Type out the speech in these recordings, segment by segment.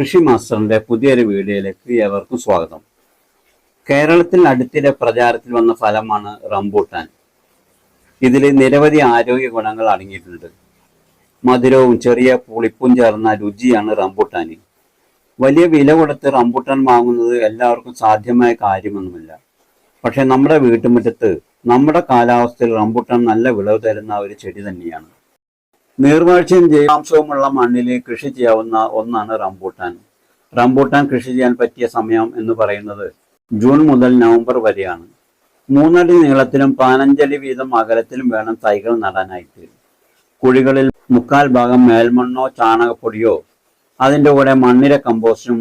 കൃഷി മാസ്റ്ററിന്റെ പുതിയൊരു വീഡിയോയിലേക്ക് ഏവർക്കും സ്വാഗതം. കേരളത്തിൽ അടുത്തിടെ പ്രചാരത്തിൽ വന്ന ഫലമാണ് റംബൂട്ടാൻ. ഇതിൽ നിരവധി ആരോഗ്യ ഗുണങ്ങൾ അടങ്ങിയിട്ടുണ്ട്. മധുരവും ചെറിയ പുളിപ്പും ചേർന്ന രുചിയാണ് റംബൂട്ടാന് വലിയ വില കൊടുത്ത് റംബൂട്ടാൻ വാങ്ങുന്നത് എല്ലാവർക്കും സാധ്യമായ കാര്യമൊന്നുമില്ല. പക്ഷെ നമ്മുടെ വീട്ടുമുറ്റത്ത് നമ്മുടെ കാലാവസ്ഥയിൽ റംബൂട്ടാൻ നല്ല വിളവ് തരുന്ന ഒരു ചെടി തന്നെയാണ്. നീർവാഴ്ചയും ജൈവാംശവുമുള്ള മണ്ണിൽ കൃഷി ചെയ്യാവുന്ന ഒന്നാണ് റംബൂട്ടാൻ. റംബൂട്ടാൻ കൃഷി ചെയ്യാൻ പറ്റിയ സമയം എന്ന് പറയുന്നത് ജൂൺ മുതൽ നവംബർ വരെയാണ്. മൂന്നടി നീളത്തിലും പതിനഞ്ചടി വീതം അകലത്തിലും വേണം തൈകൾ നടാനായിട്ട്. കുഴികളിൽ മുക്കാൽ ഭാഗം മേൽമണ്ണോ ചാണകപ്പൊടിയോ അതിന്റെ കൂടെ മണ്ണിര കമ്പോസ്റ്റും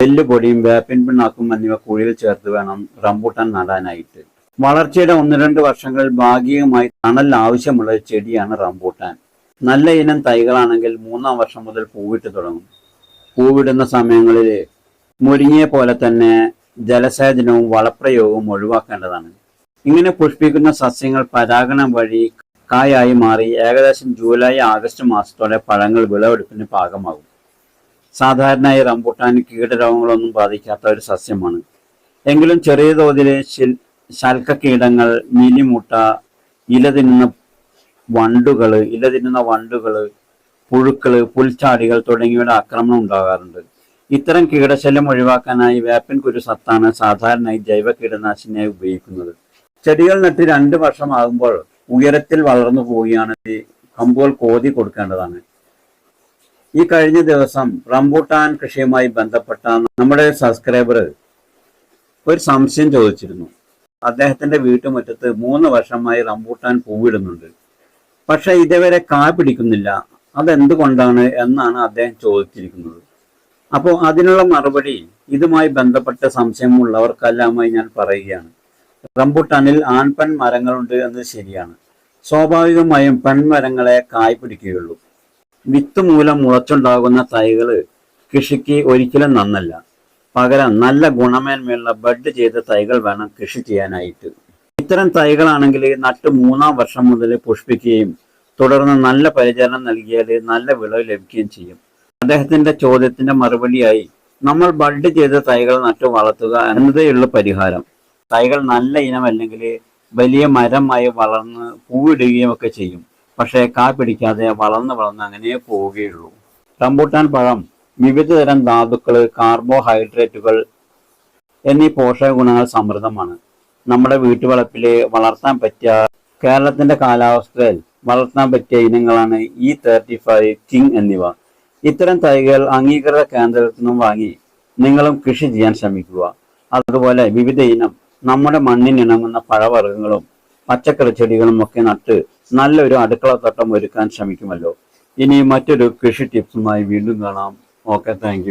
എല്ലുപൊടിയും വേപ്പിൻ പിണ്ണാക്കും എന്നിവ കുഴിയിൽ ചേർത്ത് വേണം റംബൂട്ടാൻ നടാനായിട്ട്. വളർച്ചയുടെ ഒന്ന് രണ്ട് വർഷങ്ങളിൽ ഭാഗികമായി തണൽ ആവശ്യമുള്ള ചെടിയാണ് റംബൂട്ടാൻ. നല്ല ഇനം തൈകളാണെങ്കിൽ മൂന്നാം വർഷം മുതൽ പൂവിട്ട് തുടങ്ങും. പൂവിടുന്ന സമയങ്ങളിൽ മുരിങ്ങിയ പോലെ തന്നെ ജലസേചനവും വളപ്രയോഗവും ഒഴിവാക്കേണ്ടതാണ്. ഇങ്ങനെ പുഷ്പിക്കുന്ന സസ്യങ്ങൾ പരാഗണം വഴി കായായി മാറി ഏകദേശം ജൂലൈ ആഗസ്റ്റ് മാസത്തോടെ പഴങ്ങൾ വിളവെടുപ്പിന് പാകമാകും. സാധാരണയായി റംബൂട്ടാൻ കീടരോഗങ്ങളൊന്നും ബാധിക്കാത്ത ഒരു സസ്യമാണ്. എങ്കിലും ചെറിയ തോതിൽ ശിൽ- ശൽക്ക കീടങ്ങൾ മീലിമുട്ട ഇല തിന്നുന്ന വണ്ടുകൾ ഇല തിന്നുന്ന വണ്ടുകൾ പുഴുക്കൾ പുൽച്ചാടികൾ തുടങ്ങിയവയുടെ ആക്രമണം ഉണ്ടാകാറുണ്ട്. ഇത്തരം കീടശല്യം ഒഴിവാക്കാനായി വേപ്പൻ കുരു സത്താണ് സാധാരണയായി ജൈവ കീടനാശിനിയായി ഉപയോഗിക്കുന്നത്. ചെടികൾ നട്ട് രണ്ട് വർഷമാകുമ്പോൾ ഉയരത്തിൽ വളർന്നു പോവുകയാണെങ്കിൽ കമ്പുകൾ കോതി കൊടുക്കേണ്ടതാണ്. ഈ കഴിഞ്ഞ ദിവസം റംബൂട്ടാൻ കൃഷിയുമായി ബന്ധപ്പെട്ട നമ്മുടെ സബ്സ്ക്രൈബർ ഒരു സംശയം ചോദിച്ചിരുന്നു. അദ്ദേഹത്തിന്റെ വീട്ടുമുറ്റത്ത് മൂന്ന് വർഷമായി റംബൂട്ടാൻ പൂവിടുന്നുണ്ട്. പക്ഷെ ഇതുവരെ കാ പിടിക്കുന്നില്ല. അതെന്തുകൊണ്ടാണ് എന്നാണ് അദ്ദേഹം ചോദിച്ചിരിക്കുന്നത്. അപ്പോൾ അതിനുള്ള മറുപടി ഇതുമായി ബന്ധപ്പെട്ട സംശയമുള്ളവർക്കെല്ലാമായി ഞാൻ പറയുകയാണ്. റംബുട്ടാനിൽ ആൺപെൺ മരങ്ങളുണ്ട് എന്നത് ശരിയാണ്. സ്വാഭാവികമായും പെൺമരങ്ങളെ കായ് പിടിക്കുകയുള്ളൂ. വിത്ത് മൂലം മുളച്ചുണ്ടാകുന്ന തൈകൾ കൃഷിക്ക് ഒരിക്കലും നന്നല്ല. പകരം നല്ല ഗുണമേന്മയുള്ള ബഡ് ചെയ്ത തൈകൾ വേണം കൃഷി ചെയ്യാനായിട്ട്. ഇത്തരം തൈകളാണെങ്കിൽ നട്ട് മൂന്നാം വർഷം മുതൽ പുഷ്പിക്കുകയും തുടർന്ന് നല്ല പരിചരണം നൽകിയാൽ നല്ല വിളവ് ലഭിക്കുകയും ചെയ്യും. അദ്ദേഹത്തിന്റെ ചോദ്യത്തിന്റെ മറുപടിയായി നമ്മൾ ബഡ് ചെയ്ത തൈകൾ നട്ടു വളർത്തുക എന്നതേയുള്ള പരിഹാരം. തൈകൾ നല്ല ഇനം ഇനമല്ലെങ്കിൽ വലിയ മരമായി വളർന്ന് പൂവിടുകയും ഒക്കെ ചെയ്യും. പക്ഷേ കാ പിടിക്കാതെ വളർന്ന് വളർന്ന് അങ്ങനെ പോവുകയുള്ളൂ. റംബൂട്ടാൻ പഴം വിവിധ തരം ധാതുക്കൾ കാർബോഹൈഡ്രേറ്റുകൾ എന്നീ പോഷക ഗുണങ്ങൾ സമൃദ്ധമാണ്. നമ്മുടെ വീട്ടുവളപ്പിൽ വളർത്താൻ പറ്റിയ കേരളത്തിന്റെ കാലാവസ്ഥയിൽ വളർത്താൻ പറ്റിയ ഇനങ്ങളാണ് ഇ തേർട്ടി ഫൈവ് കിങ് എന്നിവ. ഇത്തരം തൈകൾ അംഗീകൃത കേന്ദ്രത്തിൽ നിന്നും വാങ്ങി നിങ്ങളും കൃഷി ചെയ്യാൻ ശ്രമിക്കുക. അതുപോലെ വിവിധ ഇനം നമ്മുടെ മണ്ണിനിണങ്ങുന്ന പഴവർഗങ്ങളും പച്ചക്കറി ചെടികളും ഒക്കെ നട്ട് നല്ലൊരു അടുക്കളത്തോട്ടം ഒരുക്കാൻ ശ്രമിക്കുമല്ലോ. ഇനി മറ്റൊരു കൃഷി ടിപ്സുമായി വീണ്ടും കാണാം. Okay thank